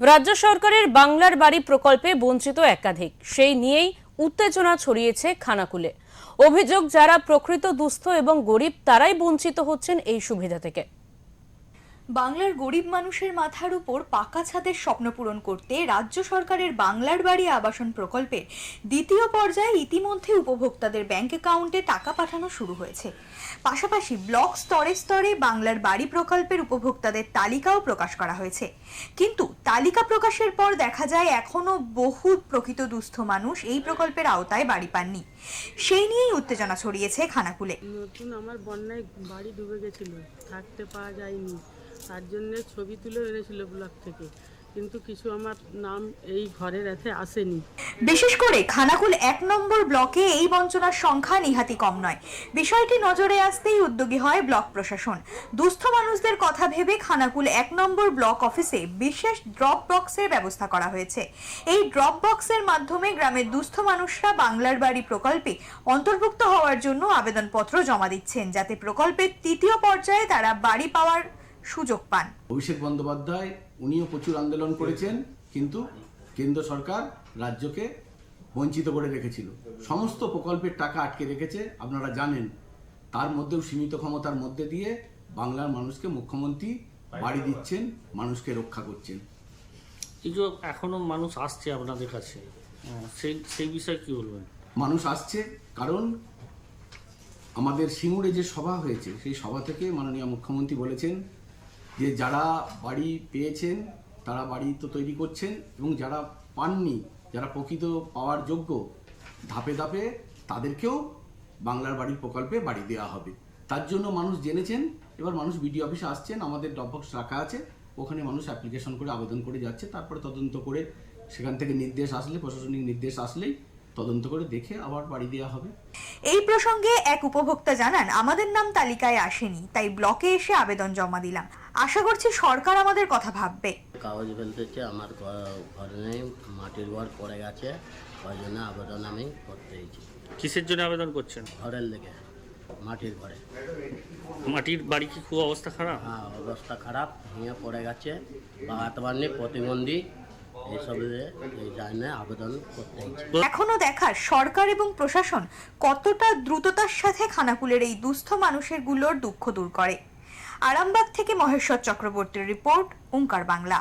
রাজ্য সরকারের বাংলার বাড়ি প্রকল্পে বঞ্চিত একাধিক। সেই নিয়েই উত্তেজনা ছড়িয়েছে খানাকুলে। অভিযোগ, যারা প্রকৃত দুস্থ এবং গরিব, তারাই বঞ্চিত হচ্ছেন এই সুবিধা থেকে। বাংলার গরিব মানুষের মাথার উপর পাকা ছাদের স্বপ্ন পূরণ করতে রাজ্য সরকারের বাংলার বাড়ি আবাসন প্রকল্পের দ্বিতীয় পর্যায়ে ইতিমধ্যে উপভোক্তাদের ব্যাংক অ্যাকাউন্টে টাকা পাঠানো শুরু হয়েছে। পাশাপাশি ব্লক স্তরে স্তরে বাংলার বাড়ি প্রকল্পের উপভোক্তাদের তালিকাও প্রকাশ করা হয়েছে। কিন্তু তালিকা প্রকাশের পর দেখা যায় এখনও বহু প্রকৃত দুস্থ মানুষ এই প্রকল্পের আওতায় বাড়ি পাননি। সেই নিয়েই উত্তেজনা ছড়িয়েছে খানাকুলে। নতুন আমার বন্যায় বাড়ি ডুবে গেছিল, থাকতে পাওয়া যায়নি। তার জন্য ছবি তুলে এনেছিল ব্লক থেকে। কিন্তু কিছু আমার নাম এই ঘরের এতে আসেনি। বিশেষ করে খানাকুল এক নম্বর ব্লকে এই বঞ্চনার সংখ্যা নিহাতি কম নয়। বিষয়টি নজরে আসতেই উদ্যোগী হয় ব্লক প্রশাসন। দুস্থ মানুষদের কথা ভেবে খানাকুল এক নম্বর ব্লক অফিসে বিশেষ ড্রপ বক্সের ব্যবস্থা করা হয়েছে। এই ড্রপ বক্সের মাধ্যমে গ্রামের দুস্থ মানুষরা বাংলার বাড়ি প্রকল্পে অন্তর্ভুক্ত হওয়ার জন্য আবেদনপত্র জমা দিচ্ছেন। যাতে প্রকল্পের তৃতীয় পর্যায়ে তারা বাড়ি পাওয়ার সুযোগ পান। অভিষেক বন্দ্যোপাধ্যায় উনিও প্রচুর আন্দোলন করেছেন কিন্তু কেন্দ্র সরকার রাজ্যকে বঞ্চিত করে রেখেছিল। সমস্ত প্রকল্পের টাকা আটকে রেখেছে আপনারা জানেন। তার মধ্যেও সীমিত ক্ষমতার মধ্যে দিয়ে বাংলার মানুষকে মুখ্যমন্ত্রী বাড়ি দিচ্ছেন মানুষকে রক্ষা করছেন। কিন্তু যে এখনও মানুষ আসছে আপনাদের কাছে সেই সেই বিষয়ে কি বলবেন? মানুষ আসছে কারণ আমাদের সিঙ্গুরে যে সভা হয়েছে সেই সভা থেকে মাননীয় মুখ্যমন্ত্রী বলেছেন যে যারা বাড়ি পেয়েছেন, তারা বাড়ি তো তৈরি করছেন এবং যারা পাননি, যারা প্রকৃত পাওয়ার যোগ্য, ধাপে ধাপে তাদেরকেও বাংলার বাড়ির প্রকল্পে বাড়ি দেওয়া হবে। তার জন্য মানুষ জেনেছেন, এবার মানুষ বিডিও অফিসে আসছেন, আমাদের ড্রপবক্স রাখা আছে, ওখানে মানুষ অ্যাপ্লিকেশন করে আবেদন করে যাচ্ছে, তারপরে তদন্ত করে সেখান থেকে নির্দেশ আসলে, প্রশাসনিক নির্দেশ আসলেই তদন্ত করে দেখে আবার বাড়ি দেওয়া হবে। এই প্রসঙ্গে এক উপভোক্তা জানান, আমাদের নাম তালিকায় আসেনি, তাই ব্লকে এসে আবেদন জমা দিলাম। আশা করছি সরকার আমাদের কথা ভাববে। কাগজ ফেলতেছে আমার ঘরে নেই মাটির ঘর পড়ে গেছে ওই জন্য আবেদন আমি করতে হয়েছি কিসের জন্য আবেদন করছেন? ঘরের লেগে মাটির ঘরে। মাটির বাড়ি কি খুব অবস্থা খারাপ? হ্যাঁ অবস্থা খারাপ ভেঙে পড়ে গেছে বাগাতে পারেনি প্রতিবন্ধী এখনও দেখার সরকার এবং প্রশাসন কতটা দ্রুততার সাথে খানাকুলের এই দুস্থ মানুষেরগুলোর দুঃখ দূর করে। আরামবাগ থেকে মহেশ্বর চক্রবর্তীর রিপোর্ট ওঙ্কার বাংলা।